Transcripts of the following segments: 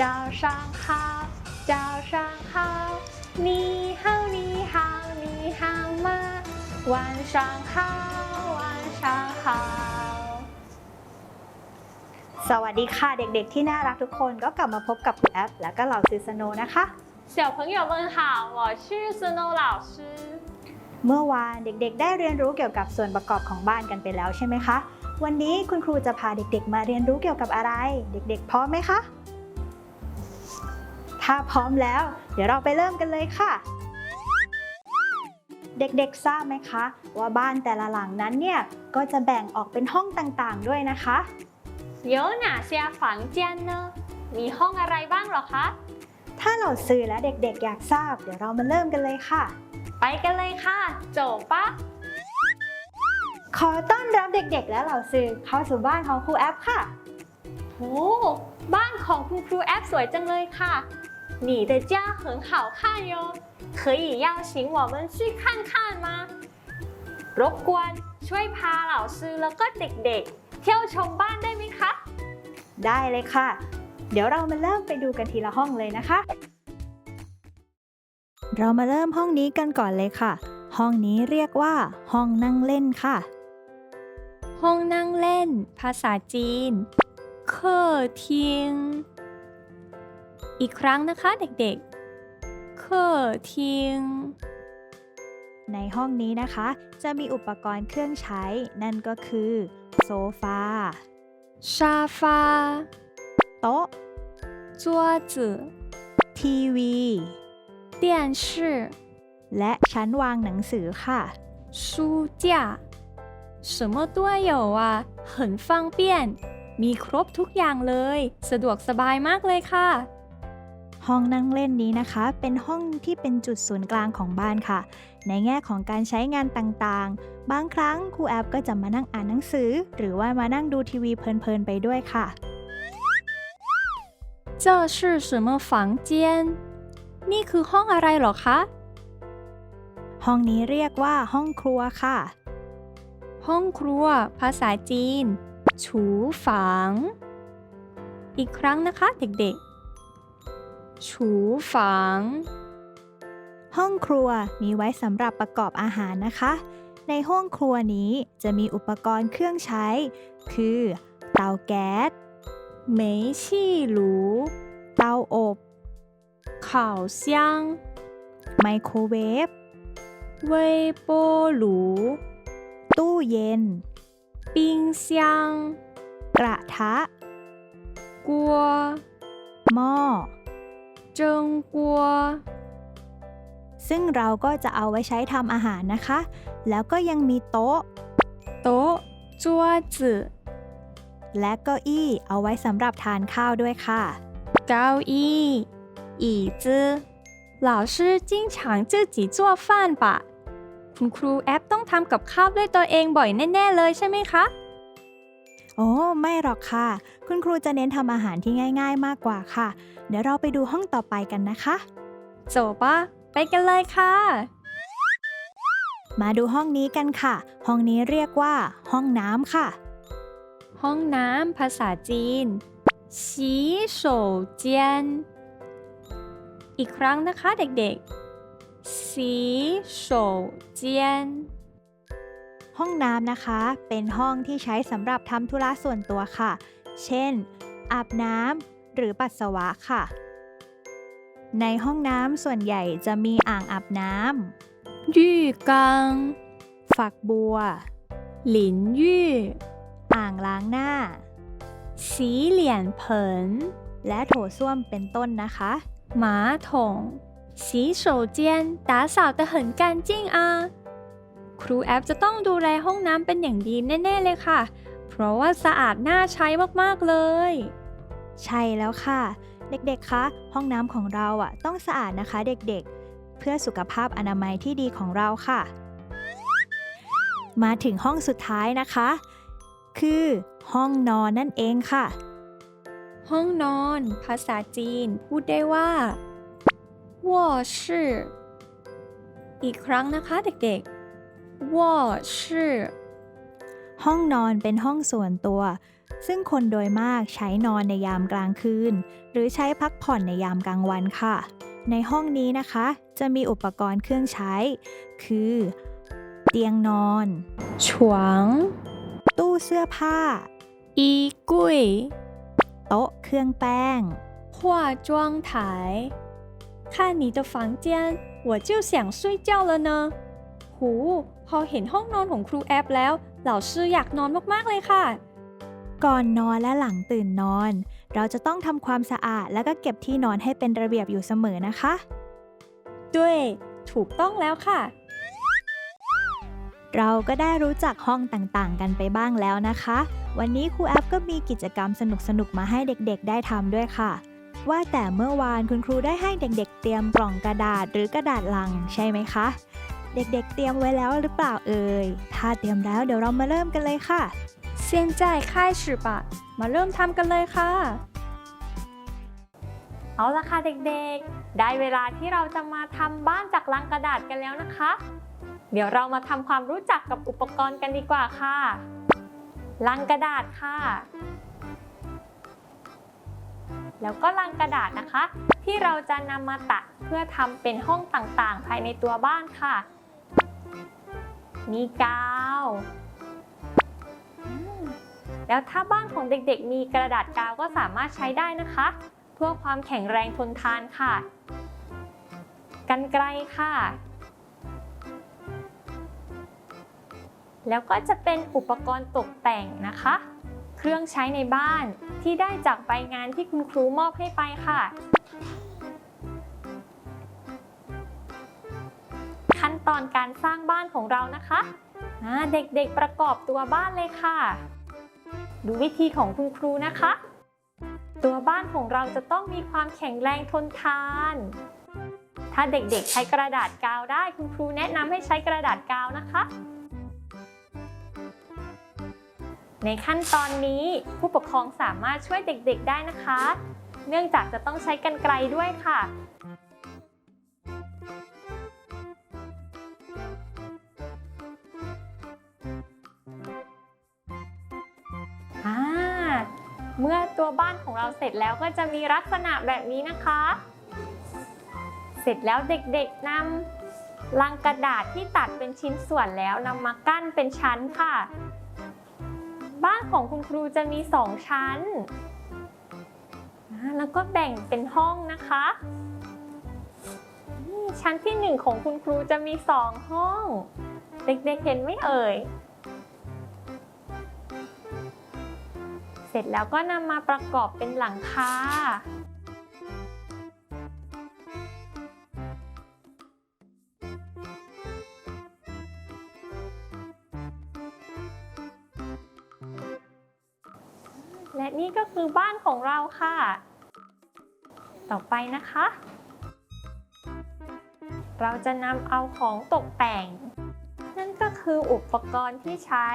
早上好，早上好。你好，你好，你好吗？晚上好，晚上好。 สวัสดีค่ะเด็กๆที่น่ารักทุกคนก็กลับมาพบกับครูแอป และก็เหล่าซิสโนนะคะ 小朋友们好，我是 Snow 老师。 เมื่อวานเด็กๆ ได้เรียนรู้เกี่ยวกับส่วนประกอบของบ้านกันไปแล้วใช่ไหมคะ วันนี้คุณครูจะพาเด็กๆ มาเรียนรู้เกี่ยวกับอะไร เด็กๆ พร้อมไหมคะ ถ้าพร้อมแล้ว เดี๋ยวเราไปเริ่มกันเลยค่ะ เด็กๆ ทราบไหมคะ ว่าบ้านแต่ละหลังนั้นเนี่ยก็จะแบ่งออกเป็นห้องต่างๆ ด้วยนะคะ 有哪些房间呢？มีห้องอะไรบ้างเหรอคะ ถ้าเราสื่อและเด็กๆ อยากทราบ เดี๋ยวเรามาเริ่มกันเลยค่ะ ไปกันเลยค่ะโจบปะ ขอต้อนรับเด็กๆ และเหล่าสื่อเข้าสู่บ้านของครูแอปค่ะ โอ้บ้านของคุณครูแอปสวยจังเลยค่ะ 你的家很好看哟可以邀请我们去看看吗รบกวนช่วยพาเหล่าซื้อแล้วก็เด็กๆ เที่ยวชมบ้านได้ไหมคะ ได้เลยค่ะ เดี๋ยวเรามาเริ่มไปดูกันทีละห้องเลยนะคะ เรามาเริ่มห้องนี้กันก่อนเลยค่ะ ห้องนี้เรียกว่า ห้องนั่งเล่นค่ะ ห้องนั่งเล่น ภาษาจีนเคอทิง อีกครั้งนะคะเด็กๆเคอทิง ในห้องนี้นะคะ จะมีอุปกรณ์เครื่องใช้ นั่นก็คือ โซฟา 沙发 โต๊ะ 桌子 ทีวี 电视 และชั้นวางหนังสือค่ะ 书架什么都有啊很方便มีครบทุกอย่างเลย สะดวกสบายมากเลยค่ะ ห้องนั่งเล่นนี้นะคะ เป็นห้องที่เป็นจุดศูนย์กลางของบ้านค่ะ ในแง่ของการใช้งานต่างๆ บางครั้งครูแอปก็จะมานั่งอ่านหนังสือ หรือว่ามานั่งดูทีวีเพลินๆไปด้วยค่ะ 这是什么房间นี่คือห้องอะไรเหรอคะ ห้องนี้เรียกว่าห้องครัวค่ะ ห้องครัว ภาษาจีน ฉูฝาง อีกครั้งนะคะเด็กๆ ชูฝัง ห้องครัวมีไว้สำหรับประกอบอาหารนะคะ ในห้องครัวนี้จะมีอุปกรณ์เครื่องใช้ คือเตาแก๊สเมชี่หรูเตาอบข่าวเซียงไมโครเวฟเวโปหรูตู้เย็น ปิ้งเซียงกระทะกัวหม้อ 蒸锅 ซึ่งเราก็จะเอาไว้ใช้ทำอาหารนะคะ แล้วก็ยังมีโต๊ะ โต๊ะ桌子 และเก้าอี้เอาไว้สำหรับทานข้าวด้วยค่ะ เก้าอี้椅子老师经常自己做饭吧คุณครูแอปต้องทำกับข้าวด้วยตัวเองบ่อยแน่ ๆ เลยใช่ไหมคะ โอ้ไม่หรอกค่ะ คุณครูจะเน้นทำอาหารที่ง่าย ๆ มากกว่าค่ะ เดี๋ยวเราไปดูห้องต่อไปกันนะคะโจปะไปกันเลยค่ะ มาดูห้องนี้กันค่ะ ห้องนี้เรียกว่า ห้องน้ำค่ะ ห้องน้ำภาษาจีนสีโฉเจียนอีกครั้งนะคะเด็กๆสีโฉเจียน ห้องน้ำนะคะ เป็นห้องที่ใช้สำหรับทำธุระส่วนตัวค่ะ เช่น อาบน้ำหรือปัสสาวะค่ะ ในห้องน้ำส่วนใหญ่จะมีอ่างอาบน้ 浴缸ำฝักบัว 淋浴 อ่างล้างหน้า 洗脸盆 และโถส้วมเป็นต้นนะคะ 马桶洗手间打扫得很干净啊 ครูแอปจะต้องดูแลห้องน้ำเป็นอย่างดีแน่ ๆ เลยค่ะ เพราะว่าสะอาดน่าใช้มากๆเลย ใช่แล้วค่ะ เด็กๆ คะ ห้องน้ำของเราอะ ต้องสะอาดนะคะเด็กๆ เพื่อสุขภาพอนามัยที่ดีของเราค่ะ มาถึงห้องสุดท้ายนะคะ คือห้องนอนนั่นเองค่ะ ห้องนอน ภาษาจีน พูดได้ว่า卧室อีกครั้งนะคะเด็กๆ 卧室 ห้องนอนเป็นห้องส่วนตัว ซึ่งคนโดยมากใช้นอนในยามกลางคืน หรือใช้พักผ่อนในยามกลางวันค่ะ ในห้องนี้นะคะ จะมีอุปกรณ์เครื่องใช้ คือ เตียงนอน 床、 ตู้เสื้อผ้า 衣柜、 โต๊ะเครื่องแป้ง 化妆台。看你的房间，我就想睡觉了呢。หู พอเห็นห้องนอนของครูแอปแล้ว เหล่าชื่ออยากนอนมากๆเลยค่ะ ก่อนนอนและหลังตื่นนอน เราจะต้องทำความสะอาดและก็เก็บที่นอนให้เป็นระเบียบอยู่เสมอนะคะ ด้วย ถูกต้องแล้วค่ะ เราก็ได้รู้จักห้องต่างๆ กันไปบ้างแล้วนะคะ วันนี้ครูแอปก็มีกิจกรรมสนุกๆมาให้เด็กๆ ได้ทำด้วยค่ะว่าแต่เมื่อวานคุณครูได้ให้เด็กๆ เตรียมกล่องกระดาษหรือกระดาษลังใช่ไหมคะ เด็กๆ เตรียมไว้แล้วหรือเปล่าเอ่ย ถ้าเตรียมแล้วเดี๋ยวเรามาเริ่มกันเลยค่ะเสียนจ่ายค่ายฉือปะ มาเริ่มทำกันเลยค่ะ เอาละค่ะเด็กๆ ได้เวลาที่เราจะมาทำบ้านจากลังกระดาษกันแล้วนะคะ เดี๋ยวเรามาทำความรู้จักกับอุปกรณ์กันดีกว่าค่ะลังกระดาษค่ะ แล้วก็ลังกระดาษนะคะ ที่เราจะนำมาตัดเพื่อทำเป็นห้องต่างๆ ภายในตัวบ้านค่ะ มีกาว แล้วถ้าบ้านของเด็กๆ มีกระดาษกาวก็สามารถใช้ได้นะคะ เพื่อความแข็งแรงทนทานค่ะ กันไกลค่ะ แล้วก็จะเป็นอุปกรณ์ตกแต่งนะคะ เครื่องใช้ในบ้านที่ได้จากใบงานที่คุณครูมอบให้ไปค่ะ ตอนการสร้างบ้านของเรานะคะเด็กๆประกอบตัวบ้านเลยค่ะ ดูวิธีของคุณครูนะคะ ตัวบ้านของเราจะต้องมีความแข็งแรงทนทาน ถ้าเด็กๆใช้กระดาษกาวได้คุณครูแนะนำให้ใช้กระดาษกาวนะคะ ในขั้นตอนนี้ผู้ปกครองสามารถช่วยเด็กๆได้นะคะ เนื่องจากจะต้องใช้กันไกลด้วยค่ะ มื่อตัวบ้านของเราเสร็จแล้วก็จะมีลักษณะแบบนี้นะคะ เสร็จแล้วเด็กๆนำลังกระดาษที่ตัดเป็นชิ้นส่วนแล้วนำมากั้นเป็นชั้นค่ะ บ้านของคุณครูจะมีสองชั้น แล้วก็แบ่งเป็นห้องนะคะชั้นที่หนึ่งของคุณครูจะมีสองห้อง เด็กๆเห็นไหมเอ่ย เสร็จแล้วก็นำมาประกอบเป็นหลังคาและนี่ก็คือบ้านของเราค่ะ ต่อไปนะคะ เราจะนำเอาของตกแต่ง นั่นก็คืออุปกรณ์ที่ใช้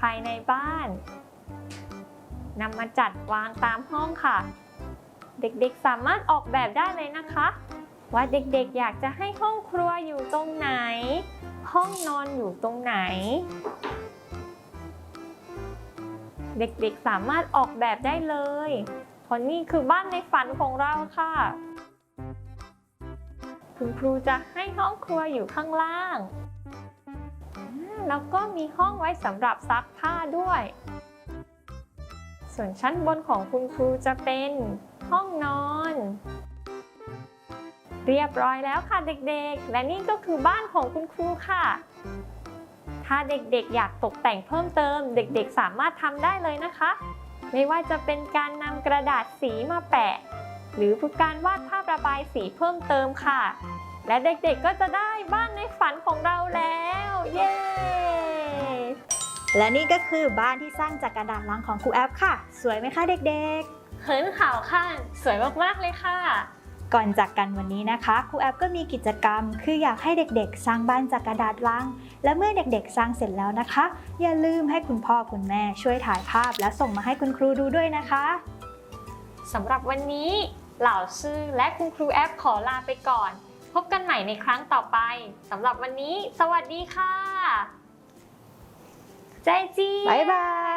ภายในบ้าน นำมาจัดวางตามห้องค่ะ เด็กๆสามารถออกแบบได้เลยนะคะ ว่าเด็กๆอยากจะให้ห้องครัวอยู่ตรงไหน ห้องนอนอยู่ตรงไหน เด็กๆสามารถออกแบบได้เลยเพราะนี่คือบ้านในฝันของเราค่ะ คุณครูจะให้ห้องครัวอยู่ข้างล่าง แล้วก็มีห้องไว้สำหรับซักผ้าด้วย ส่วนชั้นบนของคุณครูจะเป็นห้องนอน เรียบร้อยแล้วค่ะเด็กๆ และนี่ก็คือบ้านของคุณครูค่ะ ถ้าเด็กๆ อยากตกแต่งเพิ่มเติม เด็กๆ สามารถทำได้เลยนะคะ ไม่ว่าจะเป็นการนำกระดาษสีมาแปะ หรือการวาดภาพระบายสีเพิ่มเติมค่ะ และเด็กๆ ก็จะได้บ้านในฝันของเราแล้ว เย้ และนี่ก็คือบ้านที่สร้างจากกระดาษลังของครูแอปค่ะ สวยไหมคะเด็กๆเขินข่าวค่ะสวยมากๆเลยค่ะ ก่อนจากกันวันนี้นะคะครูแอปก็มีกิจกรรม คืออยากให้เด็กๆ สร้างบ้านจากกระดาษลัง และเมื่อเด็กๆ สร้างเสร็จแล้วนะคะ อย่าลืมให้คุณพ่อคุณแม่ช่วยถ่ายภาพ และส่งมาให้คุณครูดูด้วยนะคะสำหรับวันนี้เหล่าชื่อและคุณครูแอปขอลาไปก่อน พบกันใหม่ในครั้งต่อไปสำหรับวันนี้ สวัสดีค่ะ ใจจีบ๊ายบาย